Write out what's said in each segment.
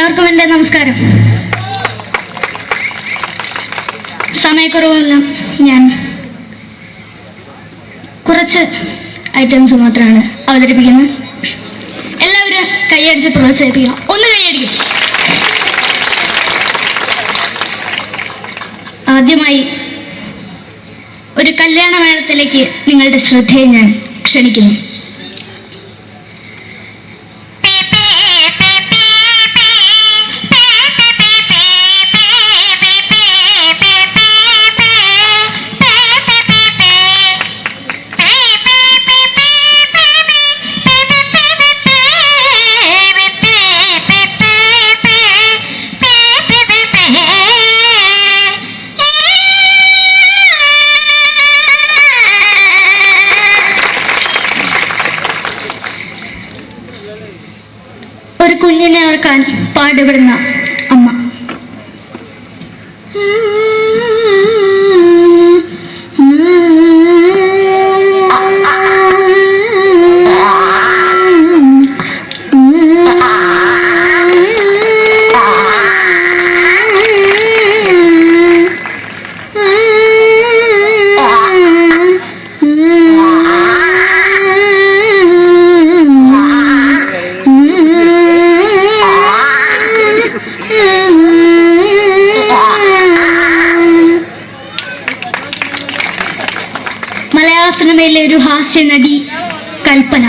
എല്ലാവർക്കും എന്റെ നമസ്കാരം? സമയക്കുറവല്ല ഞാൻ കുറച്ച് ഐറ്റംസ് മാത്രമാണ് അവതരിപ്പിക്കുന്നത്. എല്ലാവരും കൈയടിച്ച് പ്രോത്സാഹിപ്പിക്കണം. ഒന്ന് കൈയടിക്കും. ആദ്യമായി ഒരു കല്യാണ മേളത്തിലേക്ക് നിങ്ങളുടെ ശ്രദ്ധയെ ഞാൻ ക്ഷണിക്കുന്നു. പാടുപെടുന്ന ഒരു ഹാസ്യ നടി കൽപ്പന.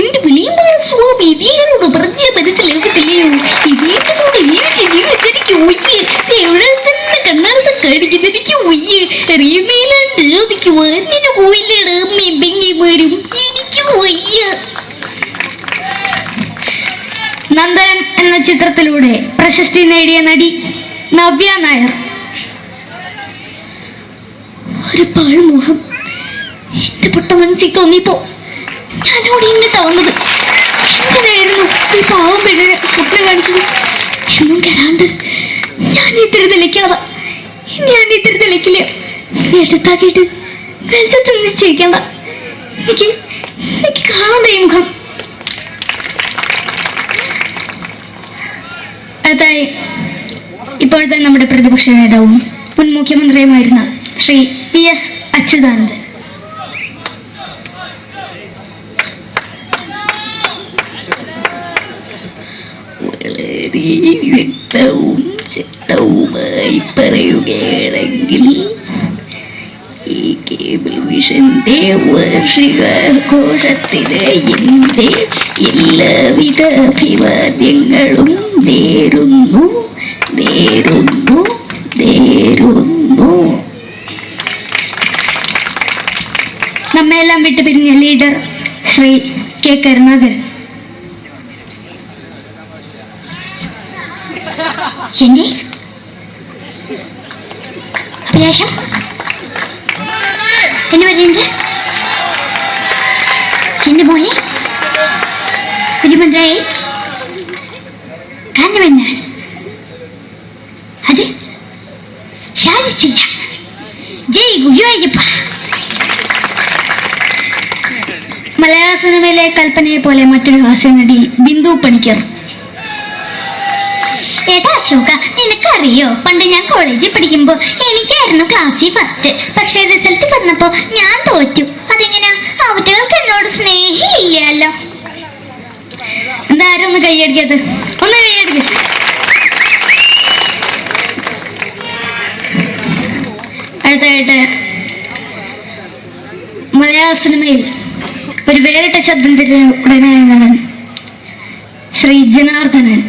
എന്റെ വിളിയുമ്പോൾ സ്വാമി ഇതിനോട് പറഞ്ഞ മനസ്സിലാക്കത്തില്ലയോ ഇതേറ്റോട് എനിക്ക് ജീവിച്ചെനിക്ക് ഒയ്യേ എവിടെ തന്നെ കണ്ണാടത്ത് കാണിക്കുന്ന ഒയ്യ് അറിയുന്നതിലാണ്ട് എനിക്ക് വന്നിന് പോയില്ലേടാ? അമ്മയും പെങ്ങിമാരും എനിക്ക് ഒയ്യ നന്ദനം എന്ന ചിത്രത്തിലൂടെ പ്രശസ്തി നേടിയ നടി നവ്യ നായർ. ഒരു പാഴ്മോഹം എന്റെ പൊട്ട മനസ്സിൽ തോന്നിയപ്പോ ഞാനോട് ഇന്ന് വന്നത് എന്തിനായിരുന്നു ഈ പാവം പിഴ സ്വപ്നം കാണിച്ചത്. എന്നും കെടാണ്ട് ഞാൻ ഇത്തിരി തെളിക്കാതാ ഞാൻ ഇത്തിരി തെളിക്കില്ല. എടുത്താക്കിയിട്ട് വെളിച്ചത്ത് നിശ്ചയിക്കണ്ട എനിക്ക് എനിക്ക് കാണാൻ ഈ മുഖം. അതായി ഇപ്പോഴത്തെ നമ്മുടെ പ്രതിപക്ഷ നേതാവും മുൻ മുഖ്യമന്ത്രിയുമായിരുന്ന ശ്രീ പി എസ് അച്യുതാനന്ദൻ. വളരെ വ്യക്തവും ശക്തവുമായി പറയുകയാണെങ്കിൽ ഈ കേബിൾ വിഷന്റെ വാർഷികാഘോഷത്തിന് എന്റെ എല്ലാവിധ അഭിവാദ്യങ്ങളും നേരുന്നു നേരുന്നു നേരുന്നു. നമ്മയെല്ലാം വിട്ടു പിരിഞ്ഞ ലീഡർ ശ്രീ കെ കരുണാകരൻ. എന്റെ അഭിലാഷം? എന്നെ പറയുന്നത് എന്റെ മോനെ? കുരുമന്ത്രായി കാരണമെന്നാണ് അത് സാധിച്ചില്ല ജയ് ഗുരുവായൂരപ്പ. മലയാള സിനിമയിലെ കൽപ്പനയെ പോലെ മറ്റൊരു ഹാസ്യ നടി ബിന്ദു പണിക്കർ. ഏട്ടാ അശോക നിനക്കറിയോ? പണ്ട് ഞാൻ കോളേജിൽ പഠിക്കുമ്പോ എനിക്കായിരുന്നു ക്ലാസ്സിൽ ഫസ്റ്റ് പക്ഷെ റിസൾട്ട് വന്നപ്പോ ഞാൻ തോറ്റു. അതിങ്ങനെ? അവറ്റകൾക്ക് എന്നോട് സ്നേഹിയില്ലല്ലോ എന്താരും ഒന്ന് കൈയടിക്കത് ഒന്ന് കൈയടിക്ക. അടുത്തായിട്ട് മലയാള സിനിമയിൽ ഒരു വേറിട്ട ശബ്ദം തരുന്ന ഉടനായ നടൻ ശ്രീ ജനാർദ്ദനൻ.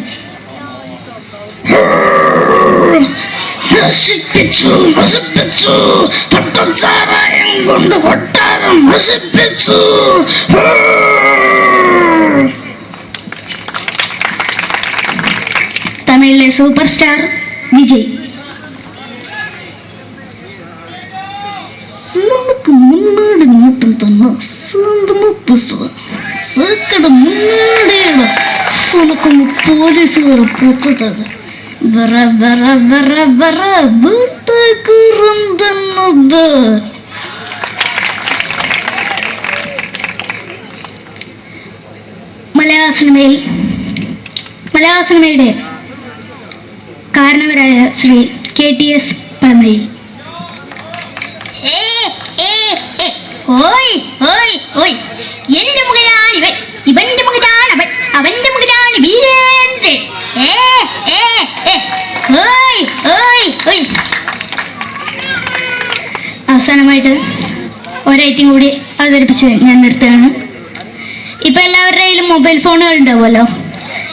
തമിഴിലെ സൂപ്പർ സ്റ്റാർ വിജയ്. പോലീസുകാരെ പൂത്തത് വറ വറ വറ വറ വീട്ടുകുറുന്തന്നത് മലയാള സിനിമയിൽ മലയാള സിനിമയുടെ കാരണവരായ ശ്രീ കെ ടി എസ് പഴമയിൽ ഓയ് ഓയ് ഓയ്. എന്റെ മകനാണ് ഇവൻ ഇവന്റെ അവൻ അവന്റെ മുകളിലാണ് വീരേന്ദ്രൻ. അവസാനമായിട്ട് ഒരൈറ്റും കൂടി അവതരിപ്പിച്ച് ഞാൻ നിർത്തുകയാണ്. ഇപ്പൊ എല്ലാവരുടെ കയ്യിലും മൊബൈൽ ഫോണുകൾ ഉണ്ടാവുമല്ലോ.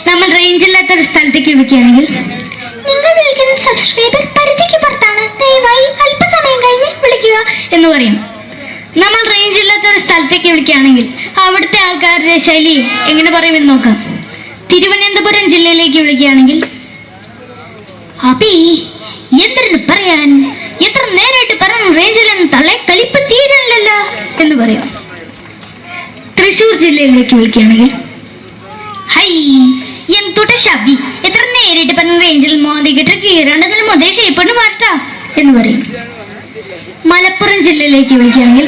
നമ്മൾ റേഞ്ച് ഇല്ലാത്ത ഒരു സ്ഥലത്തേക്ക് വിളിക്കുകയാണെങ്കിൽ നിങ്ങൾ വിളിക്കുന്ന സബ്സ്ക്രൈബർ പരിധിക്ക് പുറത്താണ്. ദയവായി അല്പസമയം കഴിഞ്ഞ് വിളിക്കുക എന്ന് പറയും. നമ്മൾ റേഞ്ച് ഇല്ലാത്ത ഒരു സ്ഥലത്തേക്ക് വിളിക്കുകയാണെങ്കിൽ അവിടുത്തെ ആൾക്കാരുടെ ശൈലി എങ്ങനെ പറയുമെന്ന് നോക്കാം. തിരുവനന്തപുരം ജില്ലയിലേക്ക് വിളിക്കുകയാണെങ്കിൽ അപ്പി എന്തിനു പറയാൻ? എത്ര നേരമായിട്ട് പറഞ്ഞു റേഞ്ചിലെന്ന് തള്ളെ കളിപ്പ് തീരല്ലോ എന്ന് പറയും. തൃശൂർ ജില്ലയിലേക്ക് വിളിക്കുകയാണെങ്കിൽ ഹൈ എന്തുട്ട ഷബി എത്ര നേരിട്ട് പറഞ്ഞ റേഞ്ചിൽ മോദിക്കിട്ട് കീറാണ്ടതിന് മുതലേ ഷേപ്പണ് മാറ്റാം എന്ന് പറയും. മലപ്പുറം ജില്ലയിലേക്ക് വിളിക്കുകയാണെങ്കിൽ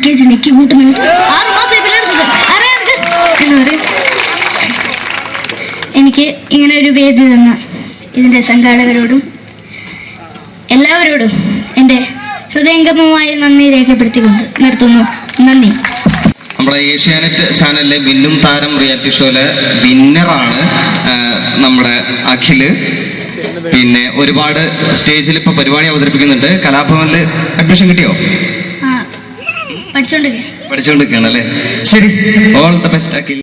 എവിടുക്കാടാ ഹംകെ ജില്ലയ്ക്ക് കൂട്ടുന്നത് में और എനിക്ക് ഇങ്ങനെ ഒരു വേദി തന്ന ഇതിന്റെ സംഘാടകരോടും എല്ലാവരോടും എന്റെ ഹൃദയംഗമമായി നന്ദി രേഖപ്പെടുത്തിക്കൊണ്ട് നിർത്തുന്നു. നന്ദി. നമ്മുടെ ഏഷ്യാനെറ്റ് ചാനലിലെ വില്ലും താരം റിയാലിറ്റി ഷോയിലെ വിന്നറാണ് നമ്മുടെ അഖിൽ. പിന്നെ ഒരുപാട് സ്റ്റേജിൽ ഇപ്പൊ പരിപാടി അവതരിപ്പിക്കുന്നുണ്ട്. കലാഭവനിൽ അഡ്മിഷൻ കിട്ടിയോ? ആ പഠിച്ചോണ്ടിരിക്കുക പഠിച്ചുകൊണ്ടിരിക്കുകയാണ് അല്ലേ? ശരി ഓൾ ദ ബെസ്റ്റ് അഖിൽ